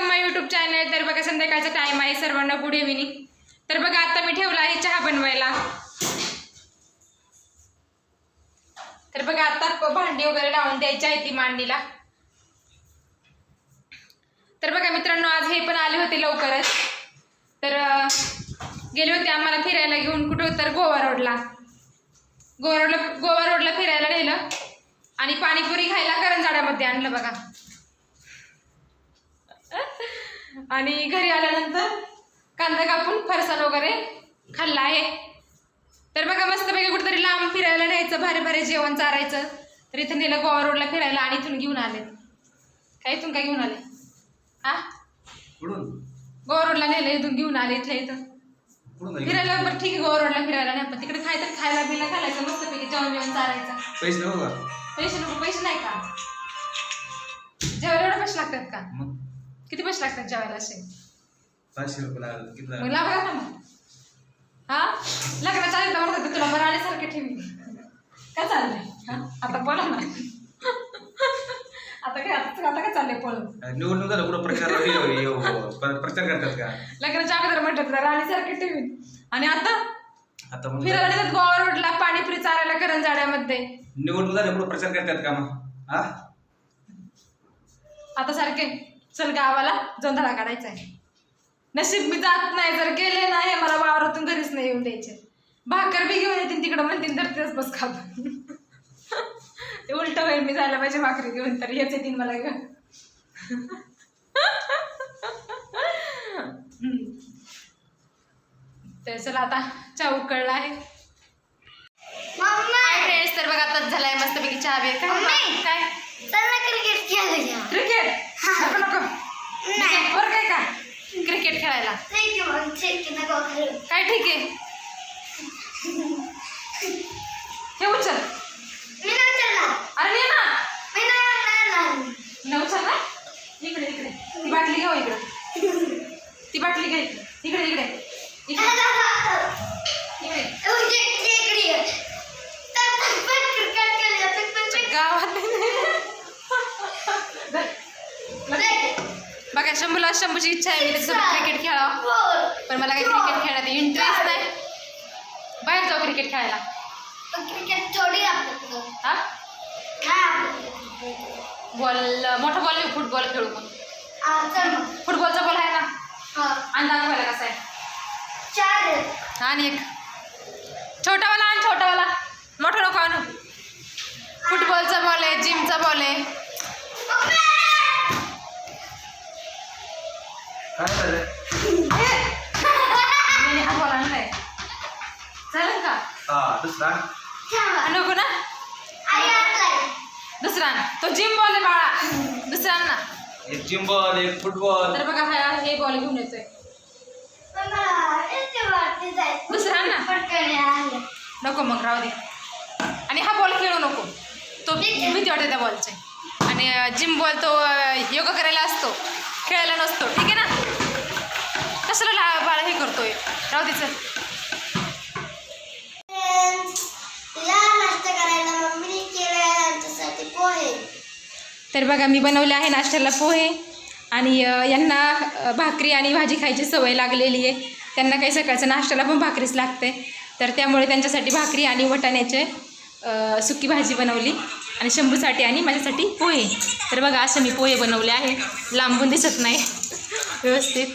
Welcome माय channel तर बघा संध्याकाळचा टाइम आहे. सर्वांना गुड इव्हिनिंग तर बघा आता मी ठेवला आहे चहा बनवायला. तर बघा आता भांडी वगैरे लावून द्यायची आहे ती मांडीला. तर बघा मित्रांनो आज हे पण आले होते लवकरच. तर गेले होते आम्हाला फिरायला घेऊन कुठं तर गोवा रोडला गोवा रोडला गोवा रोडला फिरायला नेलं. आणि पाणीपुरी खायला करंजाड्यामध्ये आणलं बघा. आणि घरी आल्यानंतर कांदा कापून फरसाण वगैरे खाल्ला आहे. तर बघा मस्तपैकी कुठेतरी लांब फिरायला न्यायचं भारी भारी जेवण चारायचं. तर इथं नेलं गोवा रोडला फिरायला आणि इथून घेऊन आले. काय इथून काय घेऊन आले? हा? गोवा रोडला नेलं इथून घेऊन आले इथल्या इथं? फिरायला बरं ठीक आहे गोवा रोडला फिरायला नाही पण तिकडे खाय तर खायला बिला घालायचं मस्तपैकी जेवण जेवण चारायचं. पैसे नको पैसे नको पैसे नाही का? जेवायला एवढे पैसे लागतात का? मग? किती पैसे लागतात जेवायला असे? पाचशे रुपये लागले किती मग लागले? लावा ना मग. हा? लग्नाच्या आधी तर म्हणत होते तुला बरं आल्यासारखे ठेवी काय चाललंय? हा? आता बोला ना. आता काय आता आता काय चाललंय पळून निवडणूक झालं कुठं प्रचार पर- प्रचार करतात का? लग्नाच्या अगोदर म्हणतात तुला राणीसारखे ठेवी आणि आता? आता मग फिरायला नेतात गोवा रोडला पाणीपुरी चारायला करंजाड्यामध्ये निवडणूक झाल्या कुठं प्रचार करतात का मग? हा आता सारखे. चल गावाला जोंधळा काढायचा आहे. नशीब मी जात नाही जर गेले नाही मला वावरातून घरीच नाही येऊन द्यायचे. भाकर बी घेऊन येतील तिकडं म्हणतील तर तेच बस खात ते उलट होईल मी जायला पाहिजे भाकरी घेऊन तर येच येतील मला घेऊन. तर चला आता चहा उकळला आहे. फ्रेंड्स तर बघा आताच झालाय मस्तपैकी चहा बी काय? काय? क्रिकेट क्रिकेट नको नको. नाही. बरं काय का? क्रिकेट खेळायला. काय ठीक आहे? हे उचल. मी नाही उचलणार. अरे ये ना. मी नाही आणणार न उचल ना इकडे इकडे. ती बाटली घेऊ इकडे. ती बाटली घे. इकडे इकडे इकडे इकडे. इकडे. शंभूला शंभूची इच्छा आहे मी त्याच्यासोबत क्रिकेट खेळावं. पण मला काही क्रिकेट खेळण्यात इंटरेस्ट नाही. बाहेर जाऊ क्रिकेट खेळायला. क्रिकेट थोडी हा? बॉल मोठा बॉल घेऊ फुटबॉल खेळू मग. आपलं फुटबॉलचा बॉल आहे ना? आणि दाखवायला कसा आहे? चार. आणि एक. छोटावाला आणि छोटावाला. मोठा नको आणू. नको ना. दुसरा आण. तो जिम बॉल आहे बाळा. दुसरा आण ना. एक चिंबल एक फुटबॉल तर बघा हा हे बॉल घेऊन येतोय. दुसरा ना. नको मग राहू दे. आणि हा बॉल खेळू नको. तो भीती वाटते त्या बॉलचे आणि जिम बॉल तो योगा करायला असतो. खेळायला नसतो. ठीक आहे ना? कशाला बाळा हे करतोय? राहू दे चल. तर बघा मी बनवले आहे नाश्त्याला पोहे. आणि यांना भाकरी आणि भाजी खायची सवय लागलेली आहे. त्यांना काही सकाळचं नाश्त्याला पण भाकरीच लागते. तर त्यामुळे त्यांच्यासाठी भाकरी आणि वटाण्याचे सुकी भाजी बनवली. आणि शंभूसाठी आणि माझ्यासाठी पोहे. तर बघा असं मी पोहे बनवले आहे. लांबून दिसत नाही. व्यवस्थित.